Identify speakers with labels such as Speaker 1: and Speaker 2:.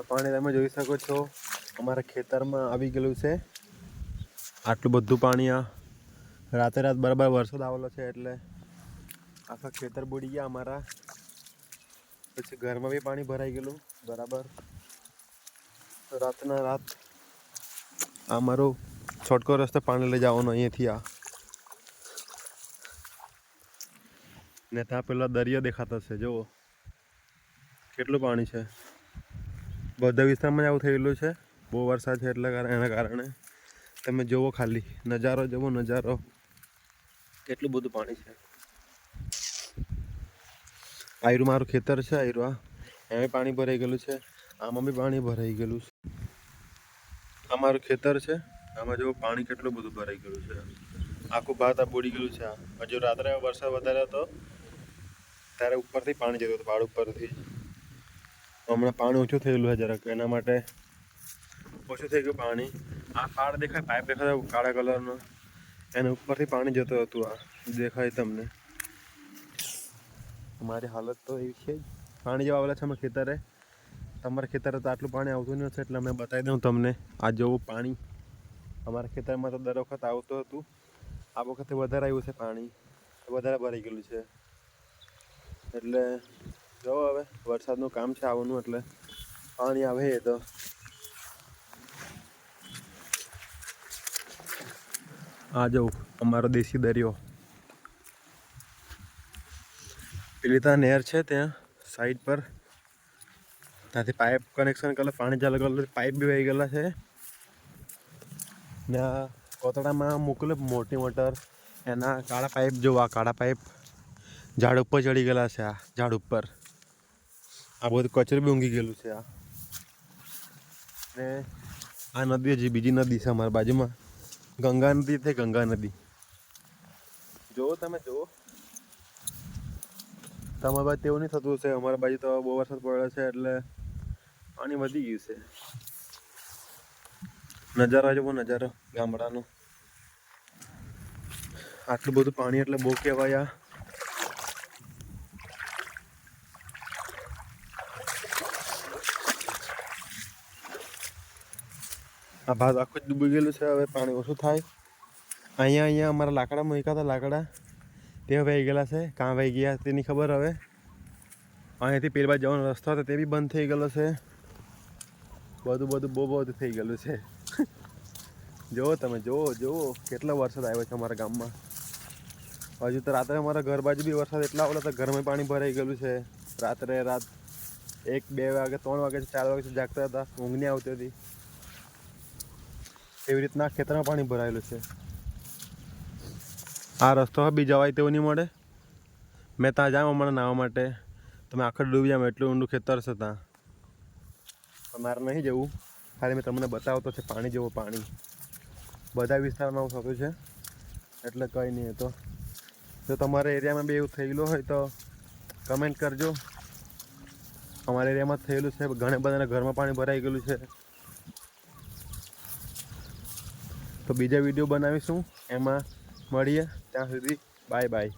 Speaker 1: પાણી તમે જોઈ શકો છો, અમારા ખેતરમાં આવી ગયેલું છે. આટલું બધું પાણી આ રાતે રાત બરાબર વરસાદ આવેલો છે એટલે આખા ખેતર બુડી ગયા અમારા. પછી ઘરમાં બી પાણી ભરાઈ ગયેલું, બરાબર. રાતના રાત આ મારો છોટકો રસ્તે પાણી લઈ જવાનો અહીંયાથી આ. ને ત્યાં પેલા દરિયો દેખાતો છે, જુઓ. કેટલું પાણી છે. બધા વિસ્તારમાં આવું થયેલું છે. બહુ વરસાદ છે એટલે એના કારણે. તમે જુઓ ખાલી, નજારો જુઓ નજારો. કેટલું બધું પાણી છે. આયરું મારું ખેતર છે, આયરું આ એમાં પાણી ભરાઈ ગયેલું છે. આમાં બી પાણી ભરાઈ ગયેલું છે. આ મારું ખેતર છે. આમાં જો પાણી કેટલું બધું ભરાઈ ગયેલું છે. આખું ભાત આ બોડી ગયેલું છે. આ. હજુ રાત્રે વરસાદ વધારે હતો, ત્યારે ઉપરથી પાણી જતું હતું પહાડ ઉપરથી. હમણાં પાણી ઓછું થયેલું છે જરાક, એના માટે ઓછું થઈ ગયું પાણી. આ પાડ દેખાય, પાઇપ દેખાય કાળા કલરનો. એના ઉપરથી પાણી જતું હતું આ, દેખાય તમને. મારી હાલત તો એવી છે પાણી જેવા આવેલા છે અમે ખેતરે. તમારા ખેતરે તો આટલું પાણી આવતું નહીં હશે એટલે અમે બતાવી દઉં તમને. આ જેવું પાણી. અમારા ખેતરમાં તો દર વખત આવતું હતું. આ વખતે વધારે આવ્યું છે પાણી. વધારે ભરાઈ ગયેલું છે. એટલે જો હવે વરસાદનું કામ છે આવવાનું, એટલે પાણી આવે એ તો. આ જો અમારો દેશી દરિયો. પીલીતા નહેર છે ત્યાં સાઈડ પર. ત્યાંથી પાઇપ કનેક્શન કરેલા, પાણી ચાલુ કરેલું પાઇપ બી વહી ગયેલા છે. આ કોતડામાં મોકલે મોટી મોટર, એના કાળા પાઇપ જોવા, કાળા પાઇપ ઝાડ ઉપર ચડી ગયેલા છે આ, ઝાડ ઉપર. આ બધું કચરો બી ઊંઘી ગયેલું છે આ. ને આ નદી હજી બીજી નદી છે અમારા બાજુમાં. ગંગા નદી છે ગંગા નદી. જુઓ તમે, જુઓ. તમારા બાજુ તેવું નહીં થતું હશે. અમારા બાજુ તો બહુ વરસાદ પડ્યો છે એટલે પાણી વધી ગયું છે. નજારો જોવો નજારો ગામડાનો. આટલું બધું પાણી એટલે બહુ કહેવાય આ. આ ભાત આખું જ ડૂબી ગયેલું છે. હવે પાણી ઓછું થાય. અહીંયા અહીંયા અમારા લાકડા મૂક્યા હતા, લાકડા. તે વહી ગયેલા છે. કાં વહી ગયા તેની ખબર હવે. અહીંયાથી પેલી બાજુ જવાનો રસ્તો હતો, તે બી બંધ થઈ ગયેલો છે. બધું બધું બહુ બધું થઈ ગયેલું છે. જુઓ તમે, જુઓ જુઓ કેટલો વરસાદ આવ્યો છે અમારા ગામમાં. હજુ તો રાત્રે અમારા ઘર બાજુ બી વરસાદ એટલા આવેલો તો ઘરમાં પાણી ભરાઈ ગયેલું છે. રાત્રે રાત એક, બે વાગે, ત્રણ વાગે, ચાર વાગે જાગતા હતા, ઊંઘ નહીં આવતી હતી. એવી રીતના ખેતરમાં પાણી ભરાયેલું છે. આ રસ્તો બી જવાય તેવું નહીં મળે. મેં ત્યાં જાઉં હમણાં નાહવા માટે. તમે આખર ડૂબી જાવ એટલું ઊંડું ખેતર છે ત્યાં. મારે નહીં જવું. ખાલી મેં તમને બતાવતો છે પાણી જેવું પાણી. બધા વિસ્તારમાં આવું થતું છે. એટલે કંઈ નહીં તો. જો તમારા એરિયામાં બી એવું થયેલું હોય તો કમેન્ટ કરજો. અમારા એરિયામાં થયેલું છે. ઘણા બધાના ઘરમાં પાણી ભરાઈ ગયેલું છે. તો બીજા વીડિયો બનાવીશું. એમાં મળીએ. ત્યાં સુધી બાય બાય